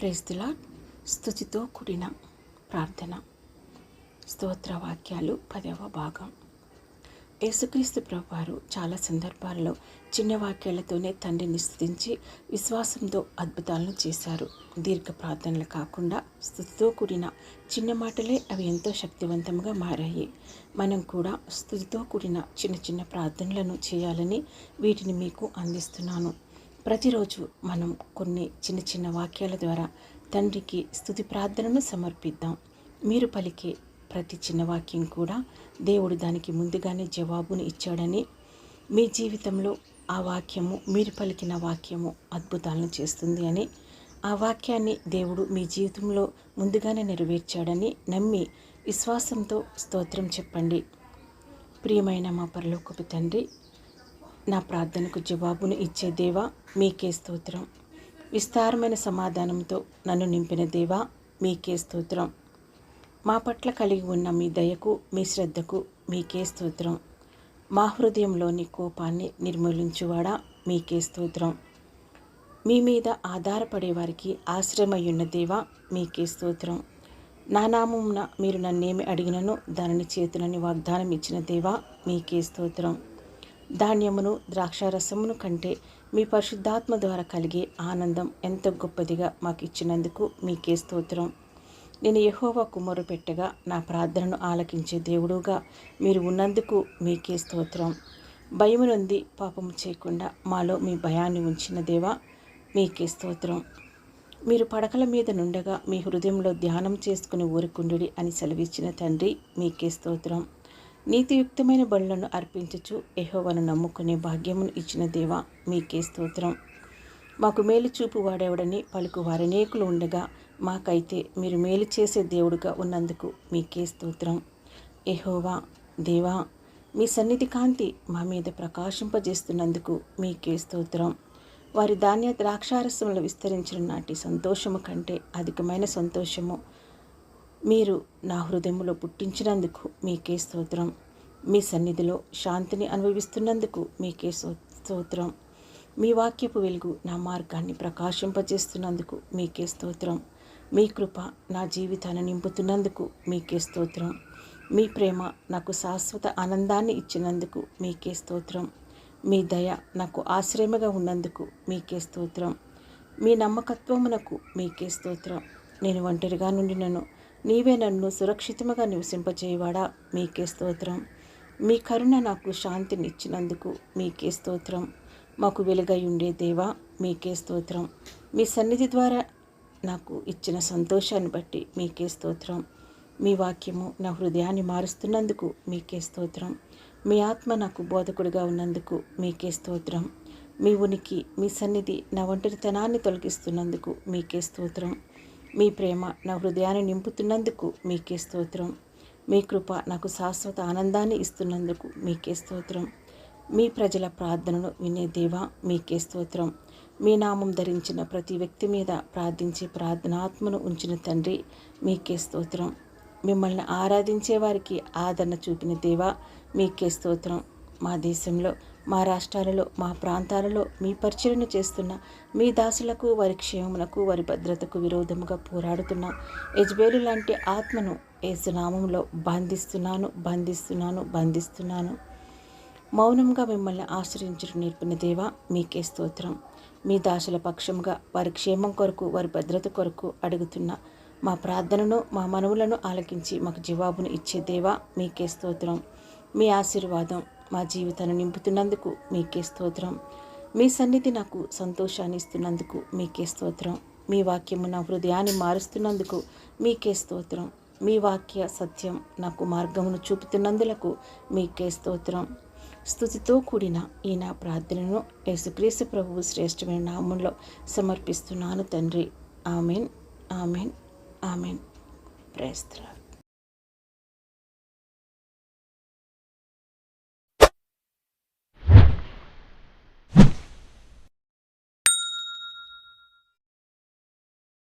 ప్రేస్తులా స్థుతితో కూడిన ప్రార్థన. స్తోత్ర వాక్యాలు పదవ భాగం. యేసుక్రీస్తు ప్రభువారు చాలా సందర్భాల్లో చిన్న వాక్యాలతోనే తండ్రిని స్థుతించి విశ్వాసంతో అద్భుతాలను చేశారు. దీర్ఘ ప్రార్థనలు కాకుండా స్థుతితో కూడిన చిన్న మాటలే అవి ఎంతో శక్తివంతంగా మారాయి. మనం కూడా స్థుతితో కూడిన చిన్న చిన్న ప్రార్థనలను చేయాలని వీటిని మీకు అందిస్తున్నాను. ప్రతిరోజు మనం కొన్ని చిన్న చిన్న వాక్యాల ద్వారా తండ్రికి స్థుతి ప్రార్థనను సమర్పిద్దాం. మీరు పలికే ప్రతి చిన్న వాక్యం కూడా దేవుడు దానికి ముందుగానే జవాబును ఇచ్చాడని మీ జీవితంలో ఆ వాక్యము మీరు పలికిన వాక్యము అద్భుతాలను చేస్తుంది అని ఆ వాక్యాన్ని దేవుడు మీ జీవితంలో ముందుగానే నెరవేర్చాడని నమ్మి విశ్వాసంతో స్తోత్రం చెప్పండి. ప్రియమైన మా పరలోకపు తండ్రి నా ప్రార్థనకు జవాబును ఇచ్చే దేవా మీకే స్తోత్రం. విస్తారమైన సమాధానంతో నన్ను నింపిన దేవా మీకే స్తోత్రం. మా పట్ల కలిగి ఉన్న మీ దయకు మీ శ్రద్ధకు మీకే స్తోత్రం. మా హృదయంలోని కోపాన్ని నిర్మూలించువాడా మీకే స్తోత్రం. మీ మీద ఆధారపడే వారికి ఆశ్రమయ్యున్న దేవా మీకే స్తోత్రం. నా నామమున మీరు నన్నేమి అడిగినను దానిని చేతులని వాగ్దానం ఇచ్చిన దేవా మీకే స్తోత్రం. ధాన్యమును ద్రాక్షారసమును కంటే మీ పరిశుద్ధాత్మ ద్వారా కలిగే ఆనందం ఎంత గొప్పదిగా మాకు ఇచ్చినందుకు మీకే స్తోత్రం. నేను యహోవా కుమ్మరు పెట్టగా నా ప్రార్థనను ఆలకించే దేవుడుగా మీరు ఉన్నందుకు మీకే స్తోత్రం. భయము నుండి పాపము చేయకుండా మాలో మీ భయాన్ని ఉంచిన దేవా మీకే స్తోత్రం. మీరు పడకల మీద నుండగా మీ హృదయంలో ధ్యానం చేసుకుని ఊరుకుండు అని సెలవిచ్చిన తండ్రి మీకే స్తోత్రం. నీతియుక్తమైన బలులను అర్పించచ్చు ఎహోవను నమ్ముకునే భాగ్యమును ఇచ్చిన దేవా మీకే స్తోత్రం. మాకు మేలు చూపు వాడేవాడని పలుకు వారనేకులు ఉండగా మాకైతే మీరు మేలు చేసే దేవుడుగా ఉన్నందుకు మీకే స్తోత్రం. ఎహోవా దేవా మీ సన్నిధి కాంతి మా మీద ప్రకాశింపజేస్తున్నందుకు మీకే స్తోత్రం. వారి ధాన్య ద్రాక్షారసములు విస్తరించిన నాటి సంతోషము కంటే అధికమైన సంతోషము మీరు నా హృదయంలో పుట్టించినందుకు మీకే స్తోత్రం. మీ సన్నిధిలో శాంతిని అనుభవిస్తున్నందుకు మీకే స్తోత్రం. మీ వాక్యపు వెలుగు నా మార్గాన్ని ప్రకాశింపజేస్తున్నందుకు మీకే స్తోత్రం. మీ కృప నా జీవితాన్ని నింపుతున్నందుకు మీకే స్తోత్రం. మీ ప్రేమ నాకు శాశ్వత ఆనందాన్ని ఇచ్చినందుకు మీకే స్తోత్రం. మీ దయ నాకు ఆశ్రయముగా ఉన్నందుకు మీకే స్తోత్రం. మీ నమ్మకత్వమునకు మీకే స్తోత్రం. నేను ఒంటరిగా నుండినను నీవే నన్ను సురక్షితముగా నివసింపజేయవాడా మీకే స్తోత్రం. మీ కరుణ నాకు శాంతిని ఇచ్చినందుకు మీకే స్తోత్రం. మాకు వెలుగై ఉండే దేవా మీకే స్తోత్రం. మీ సన్నిధి ద్వారా నాకు ఇచ్చిన సంతోషాన్ని బట్టి మీకే స్తోత్రం. మీ వాక్యము నా హృదయాన్ని మారుస్తున్నందుకు మీకే స్తోత్రం. మీ ఆత్మ నాకు బోధకుడిగా ఉన్నందుకు మీకే స్తోత్రం. మీ ఉనికి మీ సన్నిధి నా ఒంటరితనాన్ని తొలగిస్తున్నందుకు మీకే స్తోత్రం. మీ ప్రేమ నా హృదయాన్ని నింపుతున్నందుకు మీకే స్తోత్రం. మీ కృప నాకు శాశ్వత ఆనందాన్ని ఇస్తున్నందుకు మీకే స్తోత్రం. మీ ప్రజల ప్రార్థనను వినే దేవా మీకే స్తోత్రం. మీ నామం ధరించిన ప్రతి వ్యక్తి మీద ప్రార్థించే ప్రార్థనాత్మను ఉంచిన తండ్రి మీకే స్తోత్రం. మిమ్మల్ని ఆరాధించే వారికి ఆదరణ చూపిన దేవా మీకే స్తోత్రం. మా దేశంలో మా రాష్ట్రాలలో మా ప్రాంతాలలో మీ పరిచయం చేస్తున్న మీ దాసులకు వారి క్షేమమునకు వారి భద్రతకు విరోధముగా పోరాడుతున్న యజ్బేలు లాంటి ఆత్మను ఏసునామంలో బంధిస్తున్నాను బంధిస్తున్నాను బంధిస్తున్నాను. మౌనంగా మిమ్మల్ని ఆశ్రయించడం నేర్పిన దేవా మీకే స్తోత్రం. మీ దాసుల పక్షంగా వారి క్షేమం కొరకు వారి భద్రత కొరకు అడుగుతున్న మా ప్రార్థనను మా మనవులను ఆలకించి మాకు జవాబును ఇచ్చే దేవా మీకే స్తోత్రం. మీ ఆశీర్వాదం మా జీవితాన్ని నింపుతున్నందుకు మీకే స్తోత్రం. మీ సన్నిధి నాకు సంతోషాన్ని ఇస్తున్నందుకు మీకే స్తోత్రం. మీ వాక్యము నా హృదయాన్ని మారుస్తున్నందుకు మీకే స్తోత్రం. మీ వాక్య సత్యం నాకు మార్గమును చూపుతున్నందులకు మీకే స్తోత్రం. స్థుతితో కూడిన ఈ నా ప్రార్థనను యేసుక్రీస్తు ప్రభువు శ్రేష్టమైన నామంలో సమర్పిస్తున్నాను తండ్రి. ఆమెన్. ఆమెన్. ఆమెన్. ప్రేస్త్రా